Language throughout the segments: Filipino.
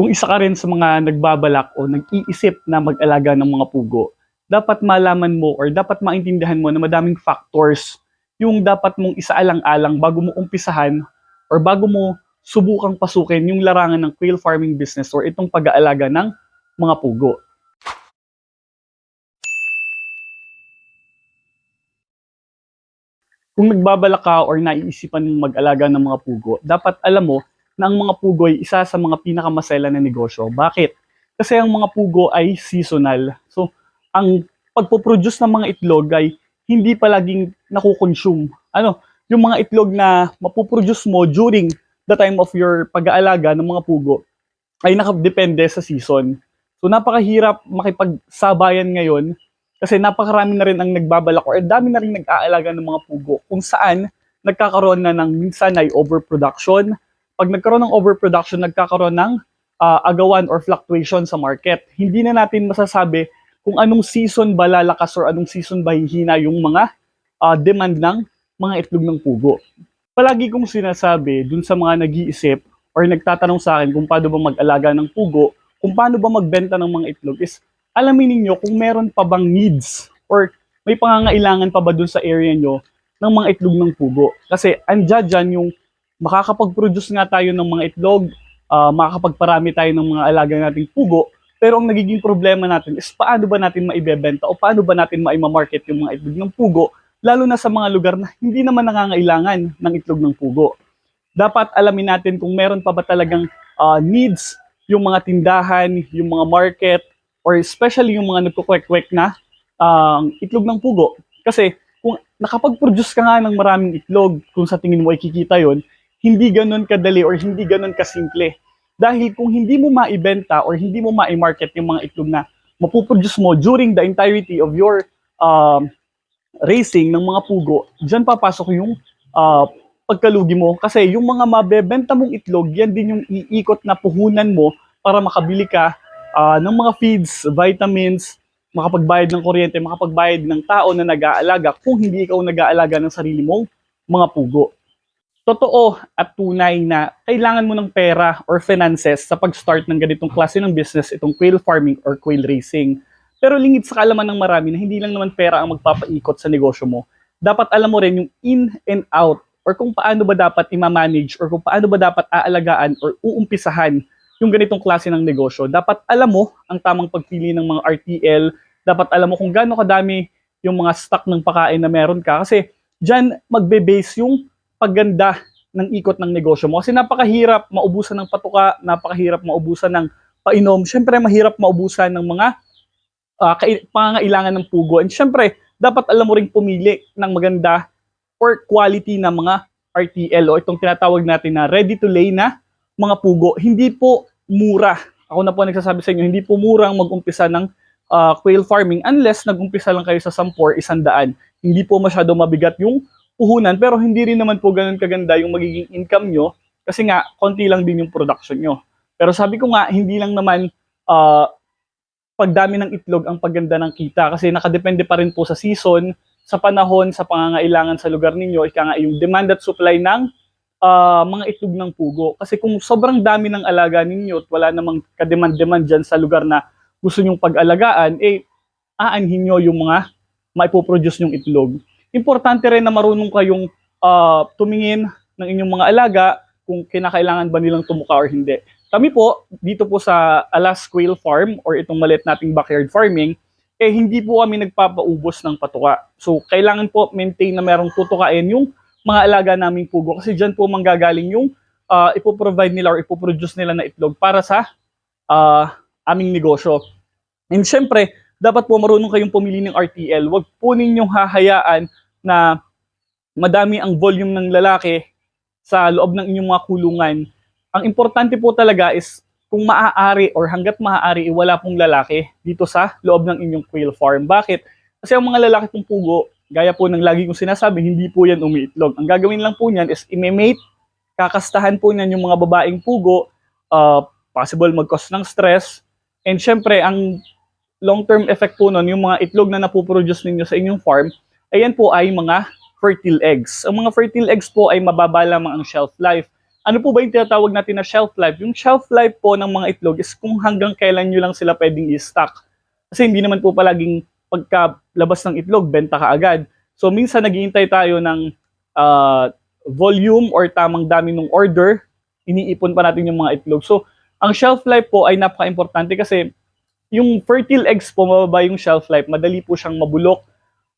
kung isa ka rin sa mga nagbabalak o nag-iisip na mag-alaga ng mga pugo, dapat malaman mo or dapat maintindihan mo na madaming factors yung dapat mong isaalang-alang bago mo umpisahan or bago mo subukang pasukin yung larangan ng quail farming business or itong pag-aalaga ng mga pugo. Kung nagbabalak ka or naiisipan mong mag-alaga ng mga pugo, dapat alam mo na ang mga pugo ay isa sa mga pinakamasela na negosyo. Bakit? Kasi ang mga pugo ay seasonal. So, ang pagpoproduce ng mga itlog ay hindi palaging nakukonsume. Ano, yung mga itlog na mapuproduce mo during the time of your pag-aalaga ng mga pugo ay nakadepende sa season. So napakahirap makipagsabayan ngayon kasi napakarami na rin ang nagbabalak or dami na rin nag-aalaga ng mga pugo kung saan nagkakaroon na ng minsan ay overproduction. Pag nagkaroon ng overproduction, nagkakaroon ng ah, agawan or fluctuation sa market. Hindi na natin masasabi kung anong season ba lalakas or anong season ba hihina yung mga ah, demand ng mga itlog ng pugo. Palagi kong sinasabi dun sa mga nag-iisip or nagtatanong sa akin kung paano ba mag-alaga ng pugo, kung paano ba magbenta ng mga itlog is alamin ninyo kung meron pa bang needs or may pangangailangan pa ba dun sa area nyo ng mga itlog ng pugo. Kasi andyan dyan yung makakapag-produce nga tayo ng mga itlog, ah, makakapagparami tayo ng mga alaga nating pugo, pero ang nagiging problema natin is paano ba natin maibebenta o paano ba natin maimamarket yung mga itlog ng pugo, lalo na sa mga lugar na hindi naman nangangailangan ng itlog ng pugo. Dapat alamin natin kung meron pa ba talagang ah, needs yung mga tindahan, yung mga market, or especially yung mga nagkukwek-kwek na ah, itlog ng pugo. Kasi kung nakapag-produce ka nga ng maraming itlog, kung sa tingin mo ay kikita yon, hindi ganun kadali or hindi ganun kasimple. Dahil kung hindi mo maibenta or hindi mo ma-market yung mga itlog na mapuproduce mo during the entirety of your um, racing ng mga pugo, dyan papasok yung ah, pagkalugi mo. Kasi yung mga mabebenta mong itlog, yan din yung iikot na puhunan mo para makabili ka ah, ng mga feeds, vitamins, makapagbayad ng kuryente, makapagbayad ng tao na nag-aalaga kung hindi ikaw nag-aalaga ng sarili mong mga pugo. Totoo at tunay na kailangan mo ng pera or finances sa pag-start ng ganitong klase ng business, itong quail farming or quail racing. Pero lingid sa kalaman ng marami na hindi lang naman pera ang magpapaikot sa negosyo mo. Dapat alam mo rin yung in and out or kung paano ba dapat i-manage or kung paano ba dapat aalagaan or uumpisahan yung ganitong klase ng negosyo. Dapat alam mo ang tamang pagpili ng mga RTL, dapat alam mo kung gaano kadami yung mga stock ng pagkain na meron ka kasi diyan magbe-base yung pagganda ng ikot ng negosyo mo. Kasi napakahirap maubusan ng patuka, napakahirap maubusan ng painom, syempre mahirap maubusan ng mga kai- pangangailangan ng pugo. And syempre, dapat alam mo ring pumili ng maganda or quality na mga RTL o itong tinatawag natin na ready to lay na mga pugo. Hindi po mura. Ako na po nagsasabi sa inyo, hindi po murang mag-umpisa ng ah, quail farming unless nag-umpisa lang kayo sa 10 or 100. Hindi po masyado mabigat yung puhunan pero hindi rin naman po ganun kaganda yung magiging income nyo kasi nga konti lang din yung production nyo. Pero sabi ko nga, hindi lang naman ah, pagdami ng itlog ang pagganda ng kita kasi nakadepende pa rin po sa season, sa panahon, sa pangangailangan sa lugar ninyo, ika nga yung demand at supply ng ah, mga itlog ng pugo. Kasi kung sobrang dami ng alaga ninyo at wala namang kademand-demand dyan sa lugar na gusto nyong pag-alagaan, eh, aanhin nyo yung mga maipoproduce yung itlog. Importante rin na marunong kayong ah, tumingin ng inyong mga alaga kung kinakailangan ba nilang tumuka or hindi. Kami po, dito po sa Alas Quail Farm or itong maliit nating backyard farming, eh hindi po kami nagpapaubos ng patuka. So, kailangan po maintain na merong tutukain yung mga alaga naming pugo kasi dyan po manggagaling yung ah, ipoprovide nila or ipoproduce nila na itlog para sa ah, aming negosyo. And syempre, dapat po marunong kayong pumili ng RTL. Huwag po ninyong hahayaan na madami ang volume ng lalaki sa loob ng inyong mga kulungan. Ang importante po talaga is kung maaari or hanggat maaari, wala pong lalaki dito sa loob ng inyong quail farm. Bakit? Kasi ang mga lalaki pong pugo, gaya po ng lagi kong sinasabi, hindi po yan umiitlog. Ang gagawin lang po niyan is imemate, kakastahan po niyan yung mga babaeng pugo, uh, possible mag-cause ng stress, and syempre, ang long-term effect po nun, yung mga itlog na napoproduce ninyo sa inyong farm, ayan po ay mga fertile eggs. Ang mga fertile eggs po ay mababa lamang ang shelf life. ano po ba yung tinatawag natin na shelf life? Yung shelf life po ng mga itlog is kung hanggang kailan nyo lang sila pwedeng i-stock. Kasi hindi naman po palaging pagkalabas ng itlog, benta ka agad. So minsan naghihintay tayo ng ah, volume or tamang dami ng order, iniipon pa natin yung mga itlog. So ang shelf life po ay napaka-importante kasi yung fertile eggs po, mababa yung shelf life, madali po siyang mabulok.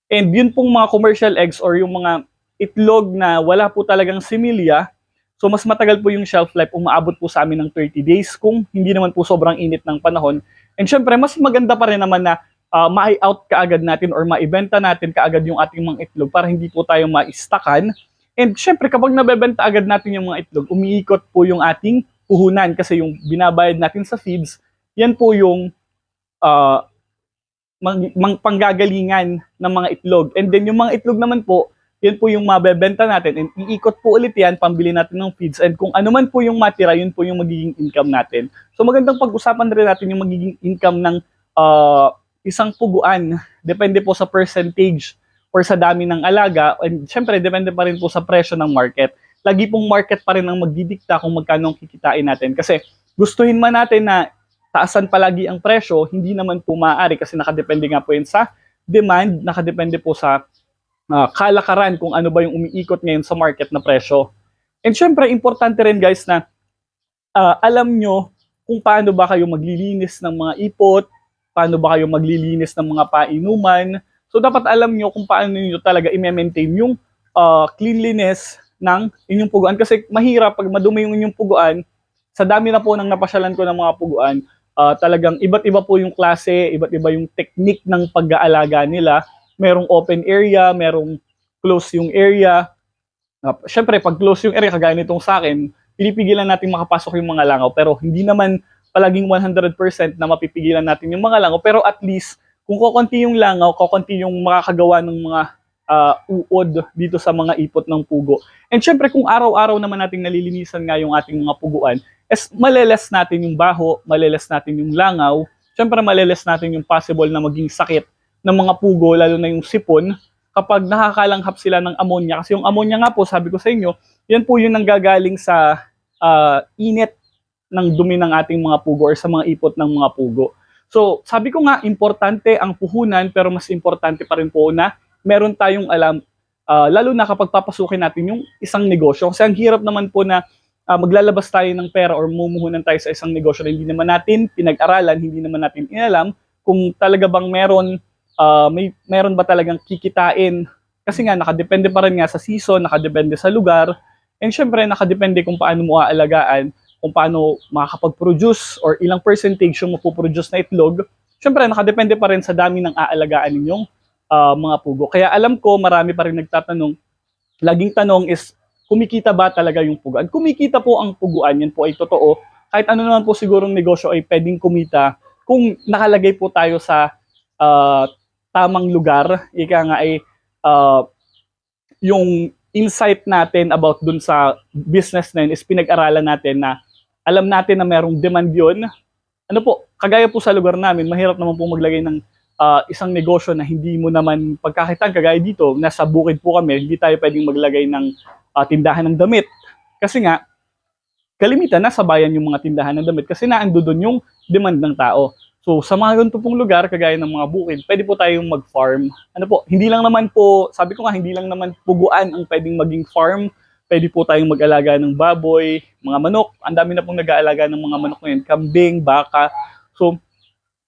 And yun pong mga commercial eggs or yung mga itlog na wala po talagang similya, so mas matagal po yung shelf life, umaabot po sa amin ng 30 days kung hindi naman po sobrang init ng panahon. And syempre, mas maganda pa rin naman na uh, ma-out kaagad natin or maibenta natin kaagad yung ating mga itlog para hindi po tayo maistakan. And syempre, kapag nabebenta agad natin yung mga itlog, umiikot po yung ating puhunan kasi yung binabayad natin sa feeds, yan po yung uh, mang, panggagalingan ng mga itlog. And then yung mga itlog naman po, yan po yung mabebenta natin and iikot po ulit yan, pambili natin ng feeds and kung ano man po yung matira, yun po yung magiging income natin. So magandang pag-usapan rin natin yung magiging income ng uh, isang puguan. Depende po sa percentage or sa dami ng alaga and syempre depende pa rin po sa presyo ng market. Lagi pong market pa rin ang magdidikta kung magkano ang kikitain natin kasi gustuhin man natin na taasan palagi ang presyo, hindi naman po maaari kasi nakadepende nga po yun sa demand, nakadepende po sa uh, kalakaran kung ano ba yung umiikot ngayon sa market na presyo. And syempre, importante rin guys na uh, alam nyo kung paano ba kayo maglilinis ng mga ipot, paano ba kayo maglilinis ng mga painuman. So dapat alam nyo kung paano nyo talaga i-maintain yung uh, cleanliness ng inyong puguan. Kasi mahirap pag madumi yung inyong puguan, sa dami na po ng napasyalan ko ng mga puguan, uh, talagang iba't iba po yung klase, iba't iba yung technique ng pag-aalaga nila. Merong open area, merong close yung area. Uh, Siyempre, pag close yung area, kagaya nitong sa akin, pinipigilan natin makapasok yung mga langaw. Pero hindi naman palaging 100% na mapipigilan natin yung mga langaw. Pero at least, kung kokonti yung langaw, kokonti yung makakagawa ng mga uh, uod dito sa mga ipot ng pugo. And syempre, kung araw-araw naman nating nalilinisan nga yung ating mga puguan, is maleles natin yung baho, maleles natin yung langaw, syempre maleles natin yung possible na maging sakit ng mga pugo, lalo na yung sipon, kapag nakakalanghap sila ng ammonia. Kasi yung ammonia nga po, sabi ko sa inyo, yan po yung nanggagaling sa uh, init ng dumi ng ating mga pugo or sa mga ipot ng mga pugo. So, sabi ko nga, importante ang puhunan, pero mas importante pa rin po na meron tayong alam, uh, lalo na kapag papasukin natin yung isang negosyo. Kasi ang hirap naman po na uh, maglalabas tayo ng pera or mumuhunan tayo sa isang negosyo na hindi naman natin pinag-aralan, hindi naman natin inalam kung talaga bang meron uh, may meron ba talagang kikitain kasi nga nakadepende pa rin nga sa season, nakadepende sa lugar, and syempre nakadepende kung paano mo aalagaan, kung paano makakapag-produce or ilang percentage yung mapuproduce na itlog. Syempre nakadepende pa rin sa dami ng aalagaan ninyong uh, mga pugo. Kaya alam ko marami pa rin nagtatanong, laging tanong is kumikita ba talaga yung puguan? Kumikita po ang puguan, yan po ay totoo. Kahit ano naman po sigurong negosyo ay pwedeng kumita kung nakalagay po tayo sa uh, tamang lugar. Ika nga ay uh, yung insight natin about dun sa business na yun is pinag-aralan natin na alam natin na merong demand yun. Ano po, kagaya po sa lugar namin, mahirap naman po maglagay ng uh, isang negosyo na hindi mo naman pagkakitan kagaya dito, nasa bukid po kami, hindi tayo pwedeng maglagay ng uh, tindahan ng damit. Kasi nga, kalimitan nasa bayan yung mga tindahan ng damit kasi naando doon yung demand ng tao. So sa mga ganito pong lugar, kagaya ng mga bukid, pwede po tayong mag-farm. Ano po, hindi lang naman po, sabi ko nga, hindi lang naman puguan ang pwedeng maging farm. Pwede po tayong mag-alaga ng baboy, mga manok. Ang dami na pong nag-aalaga ng mga manok ngayon, kambing, baka. So,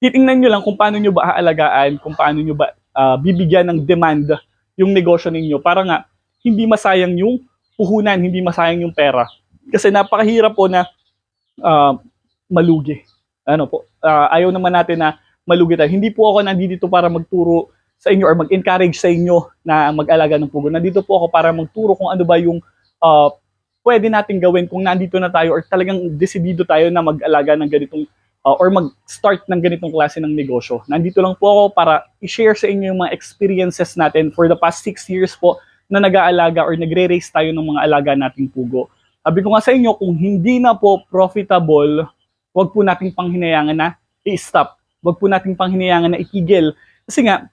titingnan nyo lang kung paano nyo ba aalagaan, kung paano nyo ba uh, bibigyan ng demand yung negosyo ninyo para nga hindi masayang yung puhunan, hindi masayang yung pera. Kasi napakahirap po na uh, malugi. Ano po, uh, ayaw naman natin na malugi tayo. Hindi po ako nandito para magturo sa inyo or mag-encourage sa inyo na mag-alaga ng pugo. Nandito po ako para magturo kung ano ba yung uh, pwede natin gawin kung nandito na tayo or talagang desidido tayo na mag-alaga ng ganitong uh, or mag-start ng ganitong klase ng negosyo. Nandito lang po ako para i-share sa inyo yung mga experiences natin for the past 6 years po na nag-aalaga or nagre-raise tayo ng mga alaga nating pugo. Sabi ko nga sa inyo, kung hindi na po profitable, wag po nating panghinayangan na i-stop. Wag po nating panghinayangan na itigil. Kasi nga,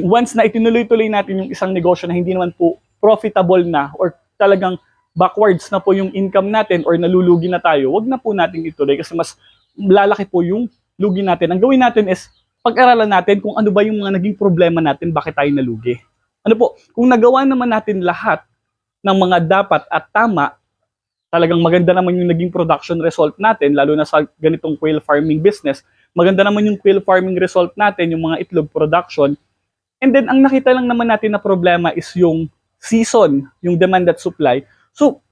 once na itinuloy-tuloy natin yung isang negosyo na hindi naman po profitable na or talagang backwards na po yung income natin or nalulugi na tayo, wag na po natin ituloy kasi mas lalaki po yung lugi natin. Ang gawin natin is pag-aralan natin kung ano ba yung mga naging problema natin, bakit tayo nalugi. Ano po, kung nagawa naman natin lahat ng mga dapat at tama, talagang maganda naman yung naging production result natin, lalo na sa ganitong quail farming business, maganda naman yung quail farming result natin, yung mga itlog production, And then, ang nakita lang naman natin na problema is yung season, yung demand at supply. So,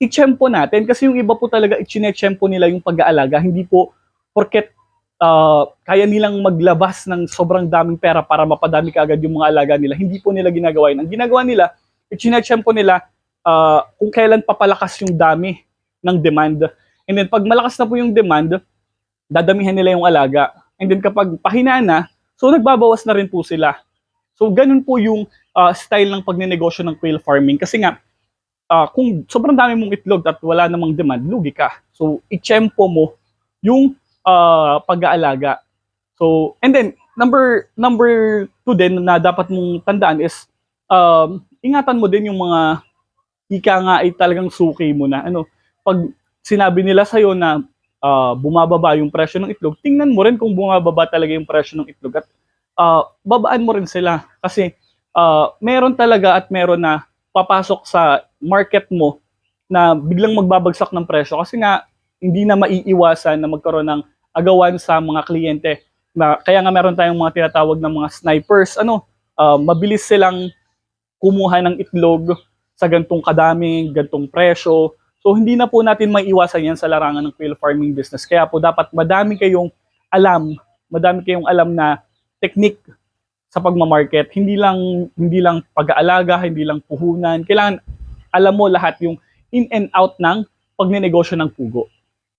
i-chempo natin kasi yung iba po talaga i-chempo nila yung pag-aalaga. Hindi po porket ah, kaya nilang maglabas ng sobrang daming pera para mapadami kaagad yung mga alaga nila. Hindi po nila ginagawa yun. Ang ginagawa nila, i-chempo nila ah, kung kailan papalakas yung dami ng demand. And then, pag malakas na po yung demand, dadamihan nila yung alaga. And then, kapag pahina na, so nagbabawas na rin po sila. So, ganun po yung ah, style ng pagnenegosyo ng quail farming. Kasi nga, ah, kung sobrang dami mong itlog at wala namang demand, lugi ka. So, i-chempo mo yung ah, pag-aalaga. So, and then, number number two din na dapat mong tandaan is, um, ingatan mo din yung mga ika nga ay talagang suki mo na. Ano, pag sinabi nila sa'yo na ah, bumababa yung presyo ng itlog, tingnan mo rin kung bumababa talaga yung presyo ng itlog at ah, babaan mo rin sila kasi ah, meron talaga at meron na papasok sa market mo na biglang magbabagsak ng presyo kasi nga hindi na maiiwasan na magkaroon ng agawan sa mga kliyente. Na, kaya nga meron tayong mga tinatawag na mga snipers. Ano, ah, mabilis silang kumuha ng itlog sa gantong kadami, gantong presyo. So hindi na po natin maiiwasan yan sa larangan ng quail farming business. Kaya po dapat madami kayong alam, madami kayong alam na technique sa pagmamarket. Hindi lang hindi lang pag-aalaga, hindi lang puhunan. Kailangan alam mo lahat yung in and out ng pagnenegosyo ng pugo.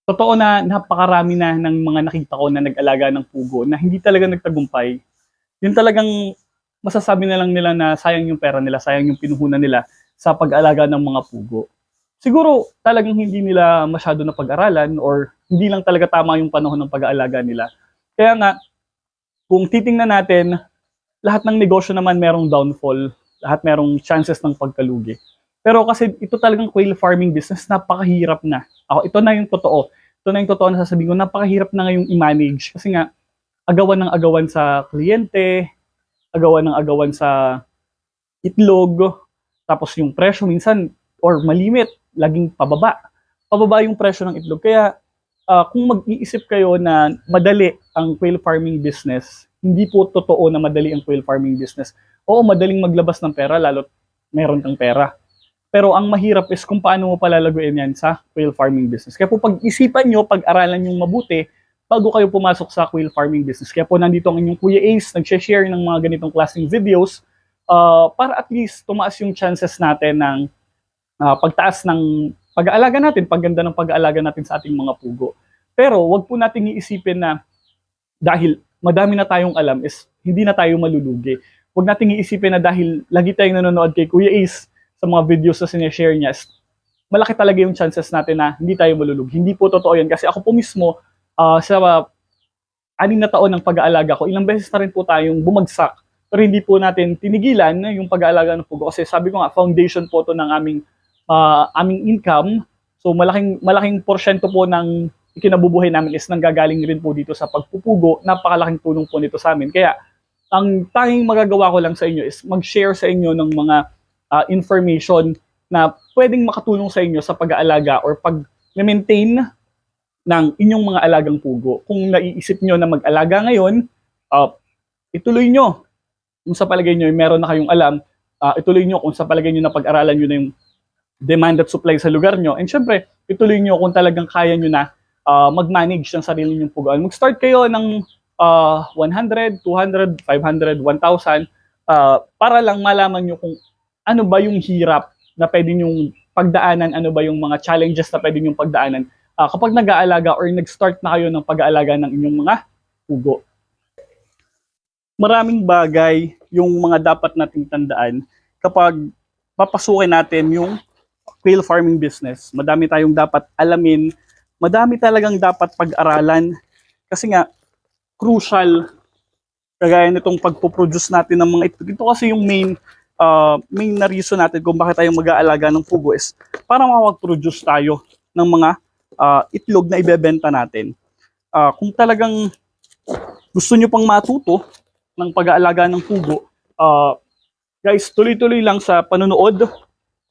Totoo na napakarami na ng mga nakita ko na nag-alaga ng pugo na hindi talaga nagtagumpay. Yun talagang masasabi na lang nila na sayang yung pera nila, sayang yung pinuhunan nila sa pag-alaga ng mga pugo. Siguro talagang hindi nila masyado na pag-aralan or hindi lang talaga tama yung panahon ng pag-aalaga nila. Kaya nga, kung titingnan natin, lahat ng negosyo naman merong downfall, lahat merong chances ng pagkalugi. Pero kasi ito talagang quail farming business, napakahirap na. Ako, ito na yung totoo. Ito na yung totoo na sasabihin ko, napakahirap na ngayong i-manage. Kasi nga, agawan ng agawan sa kliyente, agawan ng agawan sa itlog, tapos yung presyo minsan, or malimit, laging pababa. Pababa yung presyo ng itlog. Kaya, ah, kung mag-iisip kayo na madali ang quail farming business, hindi po totoo na madali ang quail farming business. Oo, madaling maglabas ng pera, lalo meron kang pera. Pero ang mahirap is kung paano mo palalaguin yan sa quail farming business. Kaya po pag-isipan nyo, pag-aralan nyo mabuti, bago kayo pumasok sa quail farming business. Kaya po nandito ang inyong Kuya Ace, nag-share ng mga ganitong klaseng videos ah, para at least tumaas yung chances natin ng ah, pagtaas ng pag-aalaga natin, pagganda ng pag-aalaga natin sa ating mga pugo. Pero wag po nating iisipin na dahil madami na tayong alam is hindi na tayo malulugi. Huwag nating iisipin na dahil lagi tayong nanonood kay Kuya Ace sa mga videos na sinishare niya, malaki talaga yung chances natin na hindi tayo malulugi. Hindi po totoo yan kasi ako po mismo ah, sa anim na taon ng pag-aalaga ko, ilang beses na rin po tayong bumagsak. Pero hindi po natin tinigilan yung pag-aalaga ng pugo kasi sabi ko nga foundation po to ng aming ah, aming income. So malaking malaking porsyento po ng ikinabubuhay namin is nanggagaling rin po dito sa pagpupugo. Napakalaking tulong po nito sa amin. Kaya ang tanging magagawa ko lang sa inyo is mag-share sa inyo ng mga ah, information na pwedeng makatulong sa inyo sa pag-aalaga or pag-maintain ng inyong mga alagang pugo. Kung naiisip nyo na mag-alaga ngayon, ah, ituloy nyo. Kung sa palagay nyo, meron na kayong alam, ah, ituloy nyo kung sa palagay nyo na pag-aralan nyo na yung demand at supply sa lugar nyo. And syempre, ituloy nyo kung talagang kaya nyo na ah, mag-manage ng sarili nyong pugaan. Mag-start kayo ng ah, 100, 200, 500, 1,000 ah, para lang malaman nyo kung ano ba yung hirap na pwede nyong pagdaanan, ano ba yung mga challenges na pwede nyong pagdaanan ah, kapag nag-aalaga or nag-start na kayo ng pag-aalaga ng inyong mga pugo. Maraming bagay yung mga dapat nating tandaan kapag papasukin natin yung quail farming business. Madami tayong dapat alamin, madami talagang dapat pag-aralan kasi nga crucial kagaya nitong pagpo-produce natin ng mga itlog. Ito kasi yung main uh, main na reason natin kung bakit tayo mag-aalaga ng pugo is para makapag-produce tayo ng mga uh, itlog na ibebenta natin. Uh, kung talagang gusto nyo pang matuto ng pag-aalaga ng pugo, uh, guys, tuloy-tuloy lang sa panonood,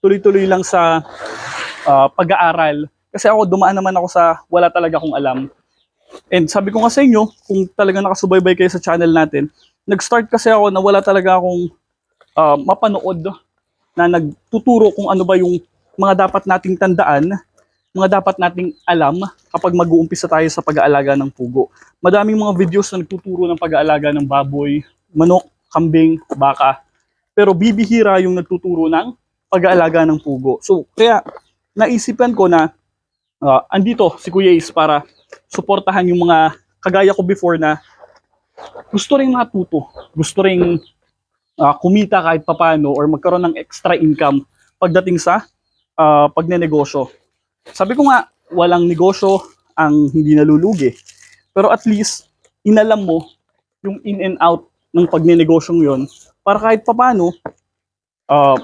tuloy-tuloy lang sa uh, pag-aaral. Kasi ako, dumaan naman ako sa wala talaga akong alam. And sabi ko nga sa inyo, kung talagang nakasubaybay kayo sa channel natin, nag-start kasi ako na wala talaga akong uh, mapanood na nagtuturo kung ano ba yung mga dapat nating tandaan, mga dapat nating alam kapag mag-uumpisa tayo sa pag-aalaga ng pugo. Madaming mga videos na nagtuturo ng pag-aalaga ng baboy, manok, kambing, baka. Pero bibihira yung nagtuturo ng pag-aalaga ng pugo. So, kaya naisipan ko na uh, andito si Kuya Ace para suportahan yung mga kagaya ko before na gusto ring matuto, gusto ring uh, kumita kahit papano or magkaroon ng extra income pagdating sa uh, pagnenegosyo. Sabi ko nga, walang negosyo ang hindi nalulugi. Pero at least, inalam mo yung in and out ng pagnenegosyo yon para kahit papano, uh,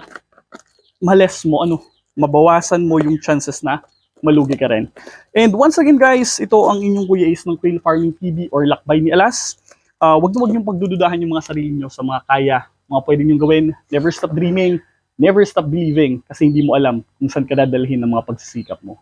males mo, ano, mabawasan mo yung chances na malugi ka rin. And once again guys, ito ang inyong Kuya Ace ng Quail Farming TV or Lakbay ni Alas. Uh, wag na wag niyong pagdududahan yung mga sarili niyo sa mga kaya, mga pwede niyong gawin. Never stop dreaming, never stop believing kasi hindi mo alam kung saan ka dadalhin ng mga pagsisikap mo.